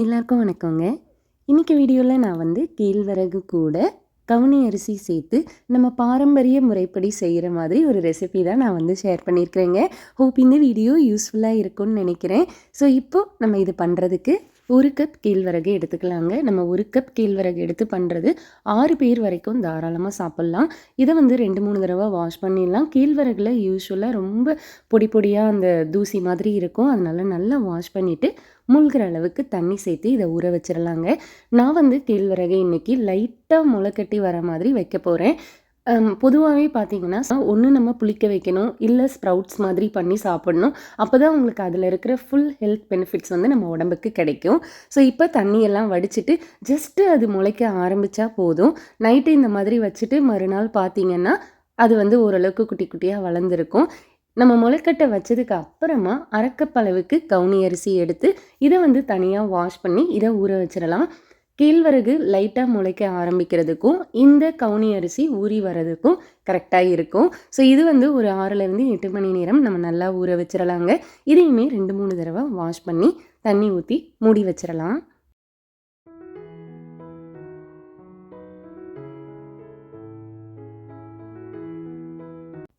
எல்லாருக்கும் வணக்கங்க. இன்றைக்கி வீடியோவில் நான் வந்து கேழ்வரகு கூட கவுனி அரிசி சேர்த்து நம்ம பாரம்பரிய முறைப்படி செய்கிற மாதிரி ஒரு ரெசிபி தான் நான் வந்து ஷேர் பண்ணியிருக்கிறேங்க ஹோப் இந்த வீடியோ யூஸ்ஃபுல்லாக இருக்கும்னு நினைக்கிறேன். ஸோ இப்போது நம்ம இது பண்ணுறதுக்கு ஒரு கப் கேழ்வரகு எடுத்துக்கலாங்க. நம்ம ஒரு கப் கேழ்வரகு எடுத்து பண்ணுறது ஆறு பேர் வரைக்கும் தாராளமாக சாப்பிட்லாம். இதை வந்து ரெண்டு மூணு தடவை வாஷ் பண்ணிடலாம். கேழ்வரகுல யூஸ்வலாக ரொம்ப பொடி பொடியாக அந்த தூசி மாதிரி இருக்கும். அதனால நல்லா வாஷ் பண்ணிவிட்டு முழுகிற அளவுக்கு தண்ணி சேர்த்து இதை ஊற வச்சிடலாங்க நான் வந்து கேழ்வரகு இன்றைக்கி லைட்டாக முளைக்கட்டி வர மாதிரி வைக்க போகிறேன் பொதுவாகவே பார்த்தீங்கன்னா ஒன்று நம்ம புளிக்க வைக்கணும் இல்லை ஸ்ப்ரவுட்ஸ் மாதிரி பண்ணி சாப்பிடணும். அப்போ தான் உங்களுக்கு அதில் இருக்கிற ஃபுல் ஹெல்த் பெனிஃபிட்ஸ் வந்து நம்ம உடம்புக்கு கிடைக்கும். ஸோ இப்போ தண்ணியெல்லாம் வடிச்சிட்டு ஜஸ்ட்டு அது முளைக்க ஆரம்பித்தா போதும். நைட்டு இந்த மாதிரி வச்சுட்டு மறுநாள் பார்த்தீங்கன்னா அது வந்து ஓரளவுக்கு குட்டி குட்டியாக வளர்ந்துருக்கும். நம்ம முளைக்கட்டை வச்சதுக்கு அப்புறமா அரைக்கப்பளவுக்கு கவுனி அரிசி எடுத்து இதை வந்து தனியாக வாஷ் பண்ணி இதை ஊற வச்சிடலாம். கேழ்வரகு லைட்டாக முளைக்க ஆரம்பிக்கிறதுக்கும் இந்த கவுனி அரிசி ஊறி வர்றதுக்கும் கரெக்டாக இருக்கும். ஸோ இது வந்து ஒரு ஆறுலேருந்து எட்டு மணி நேரம் நம்ம நல்லா ஊற வச்சிடலாங்க. இதையுமே ரெண்டு மூணு தடவை வாஷ் பண்ணி தண்ணி ஊற்றி மூடி வச்சிடலாம்.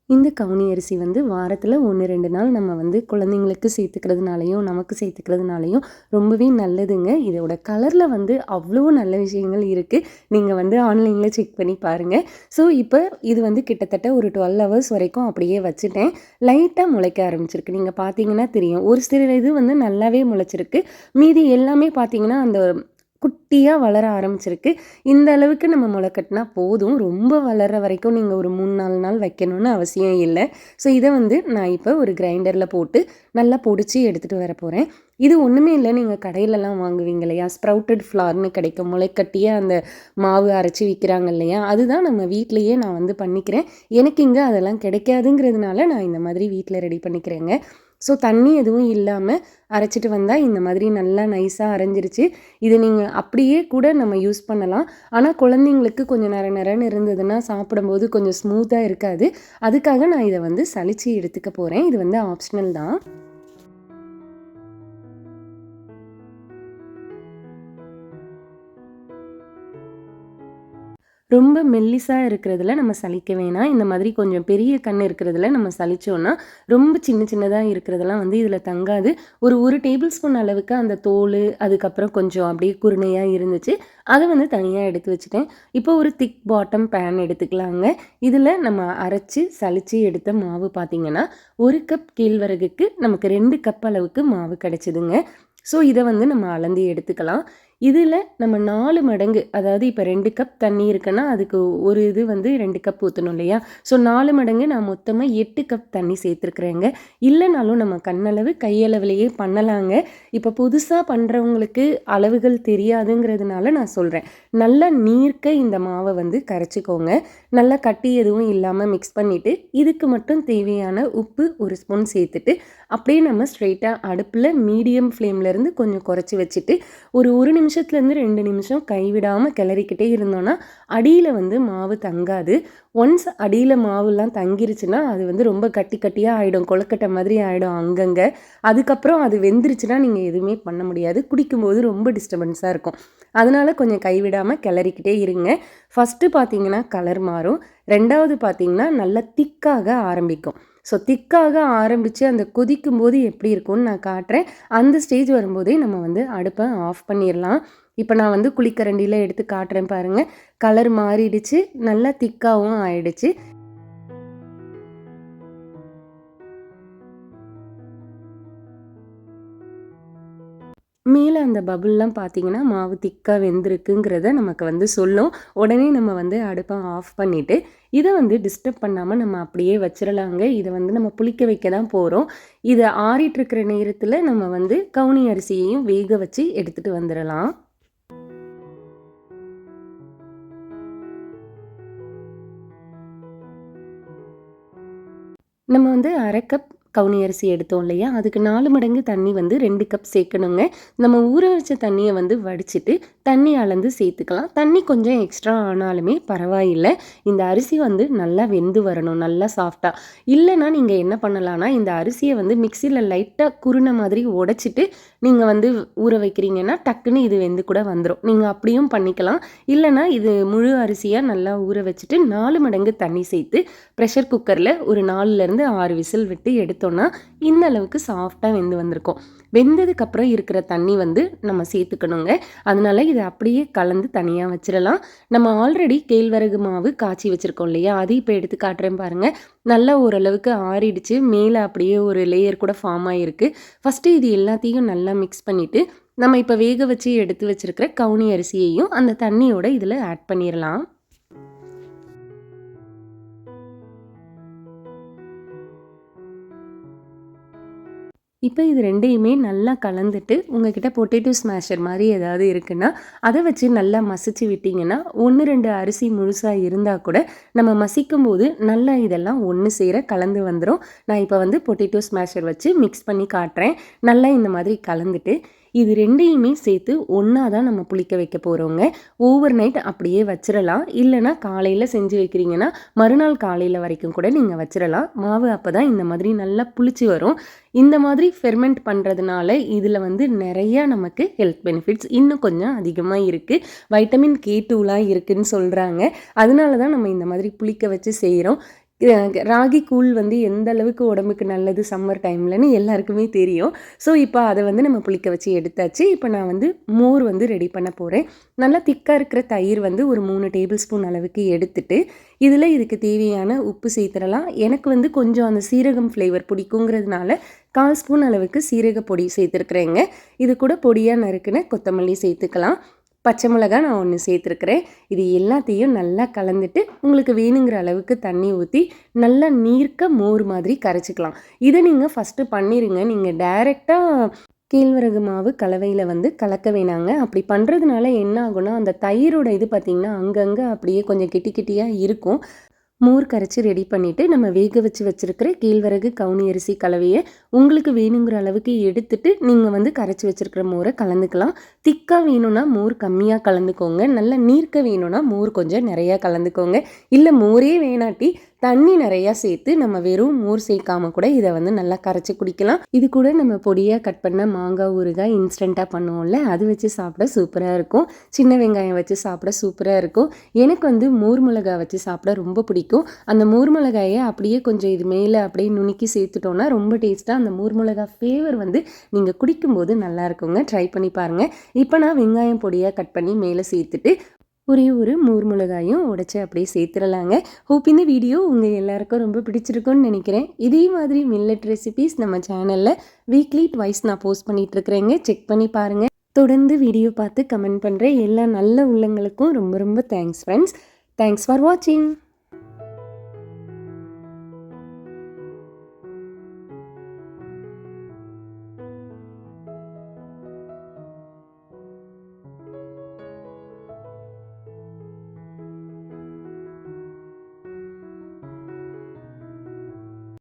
இந்த கவுனி அரிசி வந்து வாரத்தில் ஒன்று ரெண்டு நாள் நம்ம வந்து குழந்தைங்களுக்கு சேர்த்துக்கிறதுனாலையும் நமக்கு சேர்த்துக்கிறதுனாலையும் ரொம்பவே நல்லதுங்க. இதோட கலரில் வந்து அவ்வளோ நல்ல விஷயங்கள் இருக்குது நீங்கள் வந்து ஆன்லைனில் செக் பண்ணி பாருங்கள் ஸோ இப்போ இது வந்து கிட்டத்தட்ட ஒரு டுவெல் ஹவர்ஸ் வரைக்கும் அப்படியே வச்சுட்டேன். லைட்டாக முளைக்க ஆரம்பிச்சிருக்கு. நீங்கள் பார்த்தீங்கன்னா தெரியும். ஒரு சில இது வந்து நல்லாவே முளைச்சிருக்கு. மீதி எல்லாமே பார்த்தீங்கன்னா அந்த குட்டியாக வளர ஆரம்பிச்சிருக்கு. இந்த அளவுக்கு நம்ம முளை கட்டினா போதும். ரொம்ப வளர்கிற வரைக்கும் நீங்கள் ஒரு மூணு நாலு நாள் வைக்கணும்னு அவசியம் இல்லை. ஸோ இதை வந்து நான் இப்போ ஒரு கிரைண்டரில் போட்டு நல்லா பொடிச்சு எடுத்துகிட்டு வர போகிறேன் இது ஒன்றுமே இல்லை. நீங்கள் கடையிலலாம் வாங்குவீங்க இல்லையா? ஸ்ப்ரவுட்டட் ஃப்ளார்னு கிடைக்கும். முளைக்கட்டியே அந்த மாவு அரைச்சி விற்கிறாங்க இல்லையா? அதுதான் நம்ம வீட்லேயே நான் வந்து பண்ணிக்கிறேன். எனக்கு இங்கே அதெல்லாம் கிடைக்காதுங்கிறதுனால நான் இந்த மாதிரி வீட்டில் ரெடி பண்ணிக்கிறேங்க. ஸோ தண்ணி எதுவும் இல்லாமல் அரைச்சிட்டு வந்தால் இந்த மாதிரி நல்லா நைஸாக அரைஞ்சிருச்சு. இது நீங்கள் அப்படியே கூட நம்ம யூஸ் பண்ணலாம். ஆனால் குழந்தைங்களுக்கு கொஞ்சம் நிற நிறன்னு இருந்ததுன்னா சாப்பிடும்போது கொஞ்சம் ஸ்மூத்தாக இருக்காது. அதுக்காக நான் இதை வந்து சளிச்சு எடுத்துக்க போகிறேன் இது வந்து ஆப்ஷனல் தான். ரொம்ப மெல்லிஸாக இருக்கிறதுல நம்ம சலிக்க வேணாம். இந்த மாதிரி கொஞ்சம் பெரிய கண் இருக்கிறதுல நம்ம சலிச்சோன்னா ரொம்ப சின்ன சின்னதாக இருக்கிறதெல்லாம் வந்து இதில் தங்காது. ஒரு ஒரு டேபிள் ஸ்பூன் அளவுக்கு அந்த தோல் அதுக்கப்புறம் கொஞ்சம் அப்படியே குருணையாக இருந்துச்சு. அதை வந்து தனியாக எடுத்து வச்சுட்டேன். இப்போ ஒரு திக் பாட்டம் பேன் எடுத்துக்கலாங்க. இதில் நம்ம அரைச்சி சளிச்சு எடுத்த மாவு பார்த்திங்கன்னா ஒரு கப் கேழ்வரகுக்கு நமக்கு ரெண்டு கப் அளவுக்கு மாவு கிடச்சிதுங்க. ஸோ இதை வந்து நம்ம அளந்து எடுத்துக்கலாம். இதில் நம்ம நாலு மடங்கு அதாவது இப்போ ரெண்டு கப் தண்ணி இருக்குன்னா அதுக்கு ஒரு இது வந்து ரெண்டு கப் ஊற்றணும் இல்லையா? ஸோ நாலு மடங்கு நான் மொத்தமாக எட்டு கப் தண்ணி சேர்த்துருக்குறேங்க. இல்லைனாலும் நம்ம கண்ணளவு கையளவுலேயே பண்ணலாங்க. இப்போ புதுசாக பண்ணுறவங்களுக்கு அளவுகள் தெரியாதுங்கிறதுனால நான் சொல்கிறேன் நல்லா நீர்க்க இந்த மாவை வந்து கரைச்சிக்கோங்க. நல்லா கட்டி எதுவும் இல்லாமல் மிக்ஸ் பண்ணிவிட்டு இதுக்கு மட்டும் தேவையான உப்பு ஒரு ஸ்பூன் சேர்த்துட்டு அப்படியே நம்ம ஸ்ட்ரெயிட்டாக அடுப்பில் மீடியம் ஃப்ளேம்லேருந்து கொஞ்சம் குறைச்சி வச்சுட்டு ஒரு ஒரு நிமிஷம் நிமிஷத்துலேருந்து ரெண்டு நிமிஷம் கைவிடாமல் கிளறிக்கிட்டே இருந்தோன்னா அடியில் வந்து மாவு தங்காது. ஒன்ஸ் அடியில் மாவுலாம் தங்கிருச்சுன்னா அது வந்து ரொம்ப கட்டி கட்டியாக ஆகிடும் கொழுக்கட்டை மாதிரி ஆகிடும் அங்கங்கே. அதுக்கப்புறம் அது வெந்துருச்சுன்னா நீங்கள் எதுவுமே பண்ண முடியாது. குடிக்கும்போது ரொம்ப டிஸ்டர்பன்ஸாக இருக்கும். அதனால் கொஞ்சம் கைவிடாமல் கிளறிக்கிட்டே இருங்க. ஃபஸ்ட்டு பார்த்தீங்கன்னா கலர் மாறும். ரெண்டாவது பார்த்தீங்கன்னா நல்லா திக்காக ஆரம்பிக்கும். ஸோ திக்காக ஆரம்பித்து அந்த கொதிக்கும் போது எப்படி இருக்கும்னு நான் காட்டுறேன். அந்த ஸ்டேஜ் வரும்போதே நம்ம வந்து அடுப்பை ஆஃப் பண்ணிடலாம். இப்போ நான் வந்து குளிக்கரண்டியில் எடுத்து காட்டுறேன் பாருங்கள் கலர் மாறிடுச்சு. நல்லா திக்காகவும் ஆயிடுச்சு. மேலே அந்த பபுல்லாம் பார்த்தீங்கன்னா மாவு திக்காக வெந்திருக்குங்கிறத நமக்கு வந்து சொல்லும். உடனே நம்ம வந்து அடுப்பை ஆஃப் பண்ணிவிட்டு இதை வந்து டிஸ்டர்ப் பண்ணாமல் நம்ம அப்படியே வச்சிடலாங்க இதை வந்து நம்ம புளிக்க வைக்க தான் போகிறோம் இதை ஆறிட்டுருக்கிற நேரத்தில் நம்ம வந்து கவுனி அரிசியையும் வேக வச்சு எடுத்துகிட்டு வந்துடலாம் நம்ம வந்து அரை கப் கவுனி அரிசி எடுத்தோம் இல்லையா? அதுக்கு நாலு மடங்கு தண்ணி வந்து ரெண்டு கப் சேர்க்கணுங்க. நம்ம ஊற வச்ச தண்ணியை வந்து வடிச்சிட்டு தண்ணி அளந்து சேர்த்துக்கலாம். தண்ணி கொஞ்சம் எக்ஸ்ட்ரா ஆனாலுமே பரவாயில்லை. இந்த அரிசி வந்து நல்லா வெந்து வரணும் நல்லா சாஃப்டாக இல்லைன்னா நீங்கள் என்ன பண்ணலான்னா இந்த அரிசியை வந்து மிக்சியில் லைட்டாக குருணை மாதிரி உடைச்சிட்டு நீங்கள் வந்து ஊற வைக்கிறீங்கன்னா டக்குன்னு இது வெந்து கூட வந்துடும் நீங்கள் அப்படியும் பண்ணிக்கலாம். இல்லைனா இது முழு அரிசியாக நல்லா ஊற வச்சுட்டு நாலு மடங்கு தண்ணி சேர்த்து ப்ரெஷர் குக்கரில் ஒரு நாலுலேருந்து ஆறு விசில் விட்டு எடுத்து எடுத்தோன்னா இந்த அளவுக்கு சாஃப்டாக வெந்து வந்திருக்கும். வெந்ததுக்கப்புறம் இருக்கிற தண்ணி வந்து நம்ம சேர்த்துக்கணுங்க. அதனால இதை அப்படியே கலந்து தனியாக வச்சிடலாம் நம்ம ஆல்ரெடி கேழ்வரகு மாவு காய்ச்சி வச்சுருக்கோம் இல்லையா? அது இப்போ எடுத்து காட்டுறேன் பாருங்கள் நல்லா ஓரளவுக்கு ஆறிடுச்சு. மேலே அப்படியே ஒரு லேயர் கூட ஃபார்ம் ஆகிருக்கு ஃபஸ்ட்டு இது எல்லாத்தையும் நல்லா மிக்ஸ் பண்ணிவிட்டு நம்ம இப்போ வேக வச்சு எடுத்து வச்சுருக்கிற கவுனி அரிசியையும் அந்த தண்ணியோட இதில் ஆட் பண்ணிடலாம் இப்போ இது ரெண்டையுமே நல்லா கலந்துட்டு உங்ககிட்ட பொட்டேட்டோ ஸ்மாஷர் மாதிரி ஏதாவது இருக்குன்னா அதை வச்சு நல்லா மசிச்சு விட்டிங்கன்னா ஒன்று ரெண்டு அரிசி முழுசாக இருந்தால் கூட நம்ம மசிக்கும் போது நல்லா இதெல்லாம் ஒன்று சேர கலந்து வந்துடும் நான் இப்போ வந்து பொட்டேட்டோ ஸ்மாஷர் வச்சு மிக்ஸ் பண்ணி காட்டுறேன். நல்லா இந்த மாதிரி கலந்துட்டு இது ரெண்டையுமே சேர்த்து ஒன்றா தான் நம்ம புளிக்க வைக்க போகிறோங்க ஓவர் நைட் அப்படியே வச்சிடலாம் இல்லைனா காலையில் செஞ்சு வைக்கிறீங்கன்னா மறுநாள் காலையில் வரைக்கும் கூட நீங்கள் வச்சிடலாம் மாவு அப்போ தான் இந்த மாதிரி நல்லா புளிச்சு வரும். இந்த மாதிரி ஃபெர்மெண்ட் பண்ணுறதுனால இதில் வந்து நிறையா நமக்கு ஹெல்த் பெனிஃபிட்ஸ் இன்னும் கொஞ்சம் அதிகமாக இருக்குது வைட்டமின் கே டூலாம் இருக்குதுன்னு சொல்கிறாங்க அதனால தான் நம்ம இந்த மாதிரி புளிக்க வச்சு செய்கிறோம் ராகி கூழ் வந்து எந்த அளவுக்கு உடம்புக்கு நல்லது சம்மர் டைம்லன்னு எல்லாருக்குமே தெரியும். ஸோ இப்போ அதை வந்து நம்ம புளிக்க வச்சு எடுத்தாச்சு. இப்போ நான் வந்து மோர் வந்து ரெடி பண்ண போகிறேன் நல்லா திக்காக இருக்கிற தயிர் வந்து ஒரு மூணு டேபிள் ஸ்பூன் அளவுக்கு எடுத்துட்டு இதில் இதுக்கு தேவையான உப்பு சேர்த்துடலாம். எனக்கு வந்து கொஞ்சம் அந்த சீரகம் ஃப்ளேவர் பிடிக்குங்கிறதுனால கால் ஸ்பூன் அளவுக்கு சீரக பொடி சேர்த்துருக்குறேங்க. இது கூட பொடியாக நறுக்குன்னு கொத்தமல்லி சேர்த்துக்கலாம். பச்சை மிளகா நான் ஒன்று சேர்த்துருக்குறேன். இது எல்லாத்தையும் நல்லா கலந்துட்டு உங்களுக்கு வேணுங்கிற அளவுக்கு தண்ணி ஊற்றி நல்லா நீர்க்க மோர் மாதிரி கரைச்சிக்கலாம். இதை நீங்கள் ஃபஸ்ட்டு பண்ணிடுங்க நீங்கள் டைரெக்டாக கேழ்வரகு மாவு கலவையில் வந்து கலக்க வேணாங்க. அப்படி பண்ணுறதுனால என்ன ஆகும்னா அந்த தயிரோட இது பார்த்திங்கன்னா அங்கங்கே அப்படியே கொஞ்சம் கிட்டி கிட்டியாக இருக்கும். மோர் கரைச்சி ரெடி பண்ணிவிட்டு நம்ம வேக வச்சு வச்சுருக்கிற கேழ்வரகு கவுனி அரிசி கலவையை உங்களுக்கு வேணுங்கிற அளவுக்கு எடுத்துட்டு நீங்கள் வந்து கரைச்சி வச்சுருக்கிற மோரை கலந்துக்கலாம். திக்காக வேணும்னா மோர் கம்மியாக கலந்துக்கோங்க. நல்ல நீர்க்க வேணும்னா மோர் கொஞ்சம் நிறையா கலந்துக்கோங்க. இல்லை மோரே வேணாட்டி தண்ணி நிறையா சேர்த்து நம்ம வெறும் மோர் சேர்க்காம கூட இதை வந்து நல்லா கரைச்சி குடிக்கலாம். இது கூட நம்ம பொடியாக கட் பண்ண மாங்காய் ஊறுகாய் இன்ஸ்டண்ட்டாக பண்ணுவோம்ல அது வச்சு சாப்பிட சூப்பராக இருக்கும். சின்ன வெங்காயம் வச்சு சாப்பிட சூப்பராக இருக்கும். எனக்கு வந்து மோர் மிளகாய் வச்சு சாப்பிட ரொம்ப பிடிக்கும். அந்த மூர்மிளகாயை அப்படியே கொஞ்சம் இது மேலே அப்படியே நுணுக்கி சேர்த்துட்டோன்னா ரொம்ப டேஸ்ட்டாக அந்த மோர் ஃப்ளேவர் வந்து நீங்கள் குடிக்கும்போது நல்லா இருக்குங்க. ட்ரை பண்ணி பாருங்கள் இப்போ நான் வெங்காயம் பொடியாக கட் பண்ணி மேலே சேர்த்துட்டு ஒரே ஒரு மூர் மிளகாயும் உடச்சி அப்படியே சேர்த்துடலாங்க. ஹோப் இந்த வீடியோ உங்கள் எல்லாருக்கும் ரொம்ப பிடிச்சிருக்குன்னு நினைக்கிறேன். இதே மாதிரி மில்லட் ரெசிபீஸ் நம்ம சேனலில் வீக்லி ட்வைஸ் நான் போஸ்ட் பண்ணிகிட்ருக்குறேங்க செக் பண்ணி பாருங்கள் தொடர்ந்து வீடியோ பார்த்து கமெண்ட் பண்ணுறேன் எல்லா நல்ல உள்ளங்களுக்கும் ரொம்ப ரொம்ப தேங்க்ஸ் ஃப்ரெண்ட்ஸ் தேங்க்ஸ் ஃபார் வாட்சிங்